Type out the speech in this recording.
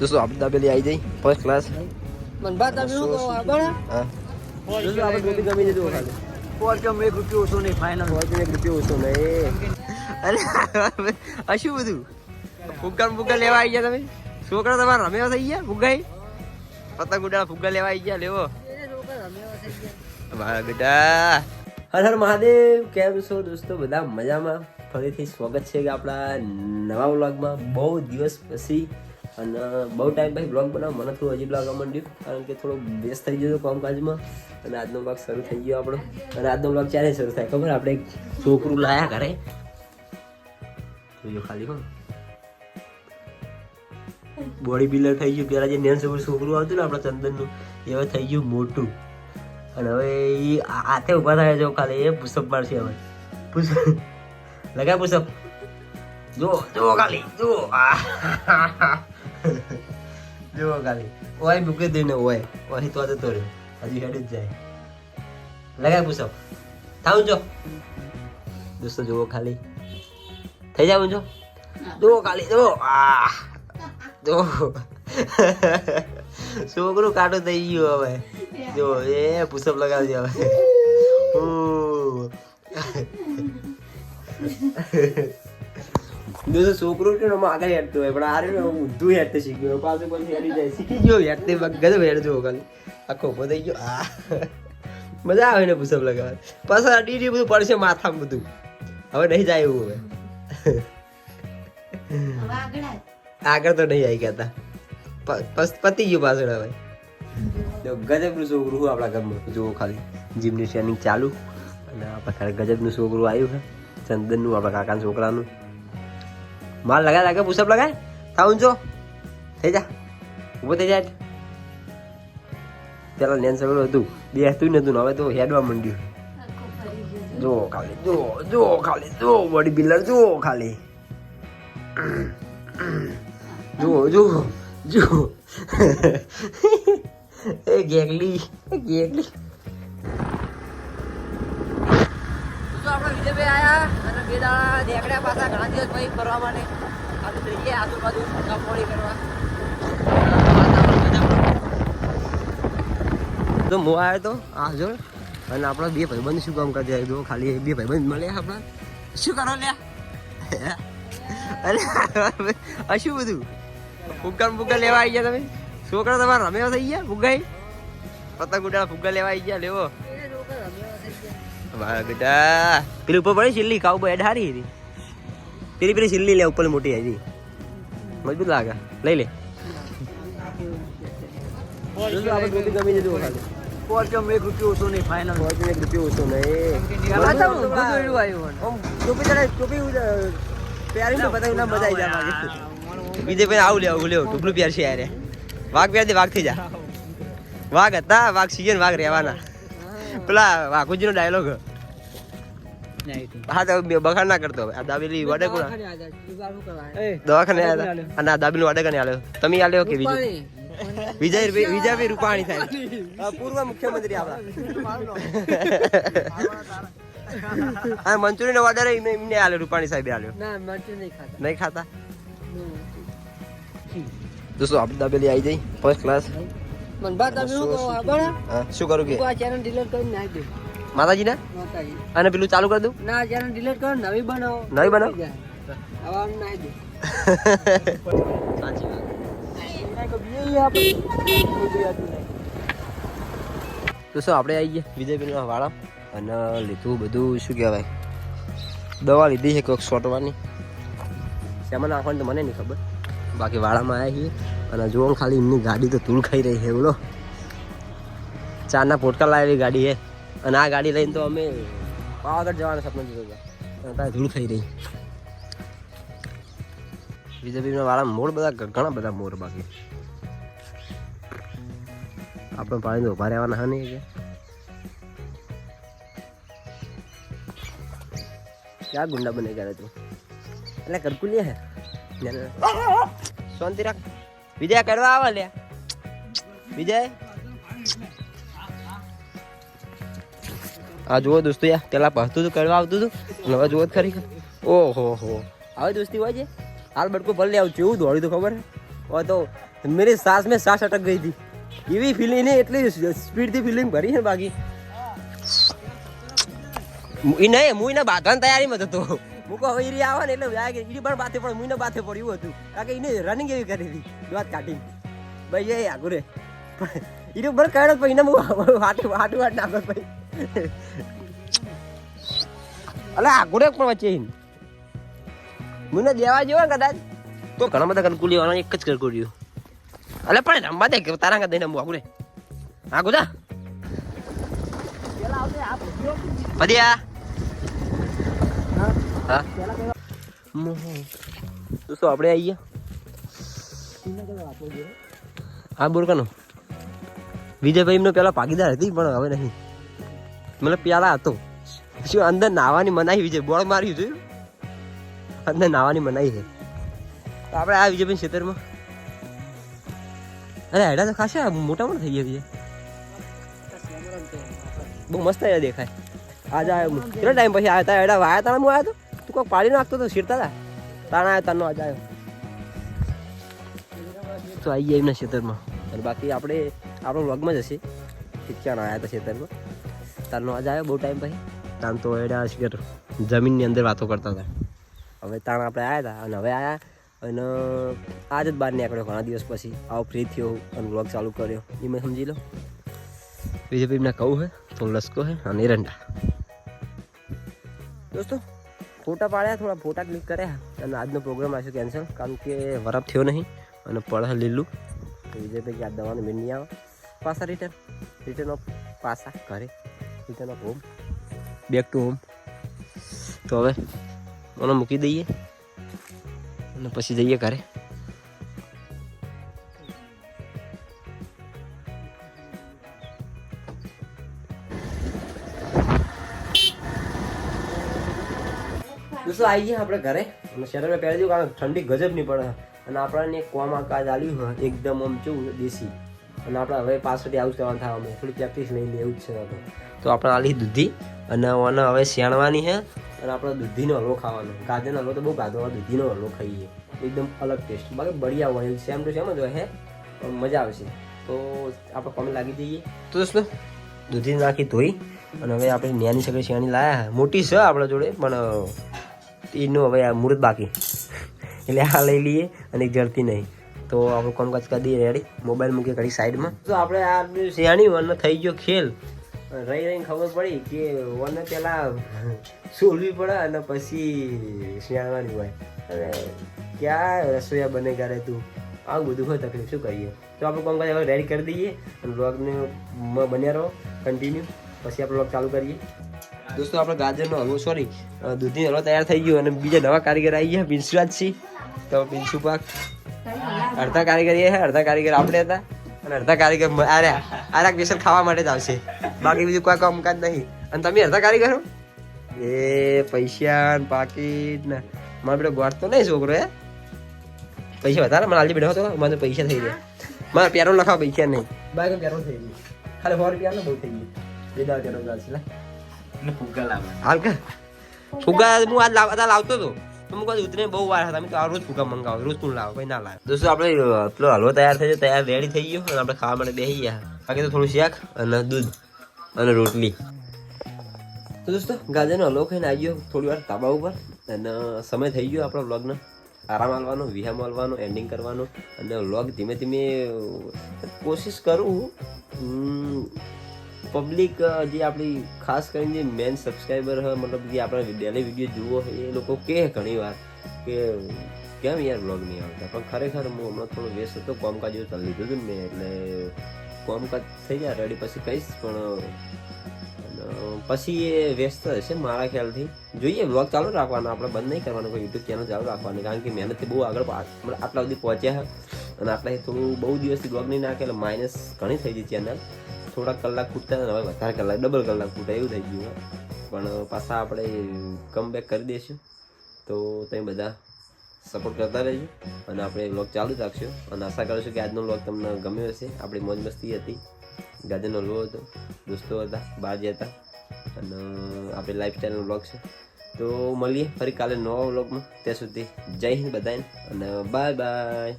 દોસ્તો આપણે દાબેલી આવી જઈ ફર્સ્ટ ક્લાસ મન બાત તમે શું કહો બરાબર હા. દોસ્તો આપણે ગોપી ગમી જતો ખાલી કમ એક રૂપિયો ઓછો નહીં ફાઇનલ પાંચ એક રૂપિયો ઓછો નહીં. અરે આ શું બધું? ફુગ્ગા ફુગ્ગા લેવા આવી ગયા તમે? છોકરા તમારા રમેવા થઈ ગયા ફુગ્ગાઈ પતંગ ઉડાડા ફુગ્ગા લેવા આવી ગયા લેવો. મારા બેટા. હર હર મહાદેવ કેમ છો દોસ્તો? બધા મજામાં? ફરીથી સ્વાગત છે કે આપણા નવા વ્લોગમાં. બહુ દિવસ પછી અને બહુ ટાઈમ પછી બ્લોગ બનાવ. મને થોડું અજીબ લાગવા માંડ્યું, કારણ કે થોડો વ્યસ્ત થઈ ગયો કામકાજમાં. અને આજનો બ્લોગ શરૂ થઈ ગયો આપણો. અને આજનો બ્લોગ ક્યારે શરૂ થાય ખબર? આપણે એક છોકરું લાયા ઘરે. જોજો ખાલી પણ બોડી બિલ્ડર થઈ ગયું. પેલા જે નેન છોકરું છોકરું આવતું ને આપણા ચંદનનું, એ હવે થઈ ગયું મોટું. અને હવે એ હાથે ઊભા થાય જો ખાલી. એ પુષપ મારશે હવે. પુષપ લગાય પુષપ જો જો ખાલી. જો આ. જો ખાલી. ઓય મૂકી દઈને ઓય. ઓય તો જતો રહ્યો. હજી હેડ જ જાય. લગાય પૂછો થાઉં જો. દોસ્તો જુઓ ખાલી. થઈ જાવ જો? જુઓ ખાલી જુઓ. આ જો છોકરું કાઢો થઈ ગયું હવે? જો એ પુષપ લગાવજો હવે. દોસ્તો છોકરું છે આગળ હેડતું હોય. પણ આ રહ્યું ઊંધું હેડતે પાછું પછી હેડી જાય. શીખી ગયો હેડતે ગજબ હેડજો ખાલી. આખો ઊભો થઈ ગયો. આ. મજા આવે ને પુષપ લગાવવા પાછા ડીડી બધું પડશે માથામાં બધું. હવે નહીં જાય એવું હવે. આગળ તો નહીં આવી ગયા પસ- પતી ગયું પાછળ હવે. ગજબનું છોકરું આપણા ઘરમાં. જુઓ ખાલી જીમની ટ્રેનિંગ ચાલુ. અને આપણા ખાલી ગજબનું છોકરું આવ્યું છે. ચંદનનું આપણા કાકાના છોકરાનું. માલ લગાય લાગે પુષપ લગાય. થાવું જો. થઈ જા. ઊભો થઈ જાય પેલા નેન છોકરું હતું. બે હતું નતું હવે તો હેડવા માંડ્યું. જો ખાલી, જો જો ખાલી, જો બોડી બિલ્ડર જો ખાલી. જો જો જો. એ ગેગલી ગેગલી. આપણે વિજયભાઈ આયા અને બે દાડા દેખડ્યા પાછા ઘણા દિવસ પછી ફરવા માટે. આપણે જઈએ આજુબાજુ કપોળી કરવા તો મો આવ્યો તો જો. અને આપણા બે ભાઈબંધ શું કામ કરતા જો ખાલી બે ભાઈબંધ મળ્યા આપણા. શું કરો લ્યા? અરે શું બધું? ફુગ્ગા ફુગ્ગા લેવા આવી ગયા તમે? છોકરા તમારા? રમ્યા થઈ ગયા ફુગ્ગાઈ? પતંગ ઉડાડા ફુગ્ગા લેવા આવી ગયા, લેવો. વાહ બેટા પેલી ઉપર પડી સિલ્લી કાઉ બોય હારી હતી. પેલી પેલી સિલ્લી લે ઉપર મોટી હતી મજબૂત લાગે. લઈ લે. પોચમ એક રૂપિયો ઓછો નહીં ફાઇનલ પાંચ એક રૂપિયો ઓછો નહીં. બધું બધું આવ્યું આમ ટોપી ચડાય ટોપી ઉડ- પહેરીને પતંગ ના મજા આવી જાય બીજે ભાઈ આવું લેવું લેવું ટુકલું પ્યાર છે યાર. વાઘ પહેરતી વાઘ થઈ જા. વાઘ હતા વાઘ સીજન વાઘ રહેવાના. પેલા વાઘુજી નો ડાયલોગ હા તો બખાડ ના કરતો આ દાબેલી વડે કોણ? દવાખાને આવ્યા હતા અને આ દાબેલી વડે કને આલ્યો તમે આલ્યો કે બીજું? વિજય વિજયભાઈ રૂપાણી. સાહેબ આ પૂર્વ મુખ્યમંત્રી આપણા. હા મંચુરિયન ઓર્ડર એમને આલ્યો રૂપાણી સાહેબે આલ્યો ના નહીં ખાતા. નહીં ખાતા? દોસ્તો આપણે દાબેલી આવી જઈ ફર્સ્ટ ક્લાસ શું કરું કે? ચેનલ ડિલીટ કરીને નાખી દે માતાજી. ના અને પેલું ચાલુ કરી દઉં? ના ચેનલ ડિલીટ કરો નવી બનાવો. નવી બનાવો? હવે આમ નાખી દે. સાચી વાત. તો શું આપણે આવી ગયા વિજયભાઈના વાળા? અને લીધું બધું શું કહેવાય? દવા લીધી છે કોઈક સોટવાની શેમાં નાખવાની તો મને નહીં ખબર. બાકી વાળામાં આવ્યા છીએ. અને જોવો ખાલી એમની ગાડી તો ધૂળ ખાઈ રહી છે બોલો. ચારના પોટકા લાવેલી ગાડી છે. અને આ ગાડી લઈને તો અમે પાવાગઢ જવાના સપના જોતા હતા અને ધૂળ ખાઈ રહી. વિજયભાઈના વાળા મોર બધા ઘણા બધા મોર બાકી. આપણે પાણી ઊભા રહેવાના હા નહીં ક્યાં ગુંડા બને ગયા તું? એટલે કરકુલી હે? શાંતિ રાખ. વિજય કરવા આવે લે વિજય? આ જુઓ દોસ્તો યાર, પેલા પહતું હતું કરવા આવતું હતું હવે જુઓ ખરી. ઓહો હો. હવે દોસ્તી હોય છે. હાલ બટકો ભલે આવું કેવું દોડ્યું હતું ખબર? ઓ તો મેરી સાસ મેં સાસ અટક ગઈ હતી. એવી ફિલિંગ એટલી સ્પીડથી ફિલિંગ ભરી છે બાકી. એ નહીં હું એને બાંધવાની તૈયારીમાં હતો. હું કહું ઈરી આવે ને એટલે વ્યાગ ઈરી પણ બાથે પણ મુઈને બાથે પડ્યું હતું. કારણ કે એને રનિંગ એવી કરી હતી. વાત કાઢી. ભાઈ, એ આગુરે. ઈરી પણ કર્યો પણ એને હું હાટું હાટું હાટ નાખો ભાઈ. અલા આગોડે પણ વચ્ચે. મને દેવા જેવો કદાચ. તો ઘણા બધા કનકુલી વાળા એક જ કરકુલ્યું અલે, પણ રમવા દે, તારા કાંઈ દઈને આગળ આગુ જા પદિયા હા. દોસ્તો આપણે આવી ગયા હા બોલ કાનો વિજયભાઈ એમનો પેલા ભાગીદાર હતી, પણ હવે નહીં. મતલબ પ્યાલા હતો. શું અંદર નાવાની મનાઈ વિજય બોળ માર્યું જોયું? અંદર નાવાની મનાઈ છે. તો આપણે આ વિજયભાઈ ખેતરમાં. અરે હેડા તો ખાસા મોટા મોટા થઈ ગયા બહુ મસ્ત અહીંયા દેખાય. આજે આવ્યો કેટલો ટાઈમ પછી આવ્યા તા? એડા વાયા તાણા હું આવ્યો તો? તું કોઈક પાડી નાખતો તો શીરતા હતા તાણા આવ્યો તારનો આજે આવ્યો તો આવી ગયા એમના ખેતરમાં. અને બાકી આપણે, આપણો વ્લોગમાં જ હશે. શિક્ષણ આવ્યા હતા ખેતરમાં. તારનો આજ આવ્યો બહુ ટાઈમ પછી. તાન તો એડા શિખર જમીનની અંદર વાતો કરતા હતા. હવે તાણ આપણે આવ્યા હતા અને હવે આવ્યા અને આજ જ બહાર નીકળ્યો ઘણા દિવસ પછી. આવો ફ્રી થયો અને વ્લોગ ચાલુ કર્યો. એ મેં સમજી લો. બીજે ભાઈ કહું હે તો લસકો હે અને એરંડા. દોસ્તો ફોટા પાડ્યા થોડા ફોટા ક્લિક કર્યા અને આજનો પ્રોગ્રામ આવ્યો કેન્સલ કારણ કે વરફ થયો નહીં અને પડ લીલું. વિજયભાઈ આ દવાનું મેં નહીં આવે. પાછા રિટર્ન રિટર્ન ઓફ પાછા ઘરે. Return of home back to home તો હવે મને મૂકી દઈએ અને પછી જઈએ ઘરે. દોસ્તો આવી ગયા આપણે ઘરે. અને શરીરમાં પહેરી દઉં કારણ કે ઠંડી ગજબ નહીં પડે. અને આપણને એક કોમ કાજ આવ્યું હોય એકદમ આમ કેવું દેશી. અને આપણે હવે પાછળથી આવું જ કરવાનું થાય અમે થોડી પ્રેક્ટિસ લઈ લઈએ એવું જ છે હવે. તો આપણે આલી દૂધી અને ઓને હવે શેણવાની છે અને આપણે દૂધીનો હલવો ખાવાનો ગાજરનો હલવો તો બહુ ગાધો દૂધીનો હલવો ખાઈએ. એકદમ અલગ ટેસ્ટ બાકી બઢિયા હોય સેમ ટુ સેમ જ હોય હે. મજા આવશે. તો આપણે કોમે લાગી જઈએ. તો દોસ્તો દૂધી નાખી ધોઈ અને હવે આપણે ન્યાની સગડી શેણી લાયા મોટી છે આપણા જોડે પણ એનું હવે આ મુહૂર્ત બાકી. એટલે આ લઈ લઈએ અને એક જડતી નહીં. તો આપણું કામકાજ કરી દઈએ રેડી મોબાઈલ મૂકી કરી સાઈડમાં તો આપણે આ શિયાળી વન થઈ ગયો ખેલ. રહી રહીને ખબર પડી કે વન પેલા સોલવી પડે અને પછી શિયાળવાની હોય. અને ક્યાં રસોઈયા બને ક્યારે તું? આવું બધું હોય તકલીફ, શું કરીએ? તો આપણે કામકાજ હવે રેડી કરી દઈએ અને બ્લોગને બન્યા રહો કન્ટિન્યુ પછી આપણે બ્લોગ ચાલુ કરીએ. દોસ્તો, આપણે ગાજરનો હલવો સોરી દૂધની હલવો તૈયાર થઈ ગયો અને બીજા નવા કારીગર આવી ગયા પિન્સુરાજસિંહ તો પિન્સુ પાક. અડધા કારીગર એ અડધા કારીગર આપણે હતા અને અડધા કારીગર આર્યા આરે આરા કેસર ખાવા માટે જ આવશે. બાકી બીજું કોઈ કામકાજ નહીં. અને તમે અડધા કારીગર? હો એ પૈસા ને પાકીટ ને. મારે બેટો ગોળ તો નહીં છોકરો હે? પૈસા વધારે મને આલજી બેઠો હતો મને પૈસા થઈ ગયા. મારે પેરો લખાવ પૈસા નહીં. બાકી પેરો થઈ ગયું. ખાલી સો રૂપિયા બહુ થઈ ગયું. બે દાવ પેટ્રોલ ચાલશે લે. હાલ કે? ફુગા હું આજ લાવ લાવતો હતો. તો હું ઉતરે બહુ વાર હતા. તો આ રોજ ફુગા મંગાવો રોજ તું લાવો ભાઈ ના લાવ. દોસ્તો આપણે પેલો હલવો તૈયાર થઈ ગયો તૈયાર રેડી થઈ ગયો અને આપણે ખાવા માટે બેસી ગયા. બાકી તો થોડું શાક અને દૂધ. અને રોટલી. તો દોસ્તો, ગાજરનો હલવો ખાઈને આવી ગયો થોડી વાર તાબા ઉપર. અને સમય થઈ ગયો આપણો વ્લોગનો આરામ આલવાનો વિહામ આલવાનો એન્ડિંગ કરવાનો. અને વ્લોગ ધીમે ધીમે કોશિશ કરું પબ્લિક જે આપણી ખાસ કરીને જે મેન સબસ્ક્રાઈબર હોય મતલબ જે આપણે ડેલી વીડિયો જુઓ એ લોકો કહે ઘણી વાર કે, કેમ યાર વ્લોગ નહીં આવતા? પણ ખરેખર હું હમણાં થોડો વ્યસ્ત હતો, કોમકાજ ચાલી લીધું હતું ને એટલે કોમકાજ થઈ જાય રેડી પછી કહીશ, પણ પછી એ વ્યસ્ત હશે મારા ખ્યાલથી. જોઈએ બ્લોગ ચાલુ રાખવાનો, આપણે બંધ નહીં કરવાનો, કોઈ યુટ્યુબ ચેનલ ચાલુ રાખવાની, કારણ કે મહેનતથી બહુ આગળ આટલા સુધી પહોંચ્યા અને આટલા થોડું બહુ દિવસથી બ્લોગ નહીં નાખે એટલે માઇનસ ઘણી થઈ ગઈ ચેનલ થોડા કલાક ખૂટતા હવે વધારે કલાક ડબલ કલાક ખૂટે, એવું થઈ ગયું પણ, પાછા આપણે કમ બેક કરી દઈશું. તો તમે બધા સપોર્ટ કરતા રહેજો. અને આપણે વ્લોગ ચાલુ જ રાખશું. અને આશા કરું છું કે આજનો વ્લોગ તમને ગમ્યો હશે. આપણી મોજ મસ્તી હતી. ગાજરનો લો હતો. દોસ્તો હતા. બહાર જતા અને આપણે લાઈફસ્ટાઈલનો વ્લોગ છે. તો મળીએ ફરી કાલે નવા વ્લોગમાં ત્યાં સુધી જય હિન્દ બધાને. અને બાય બાય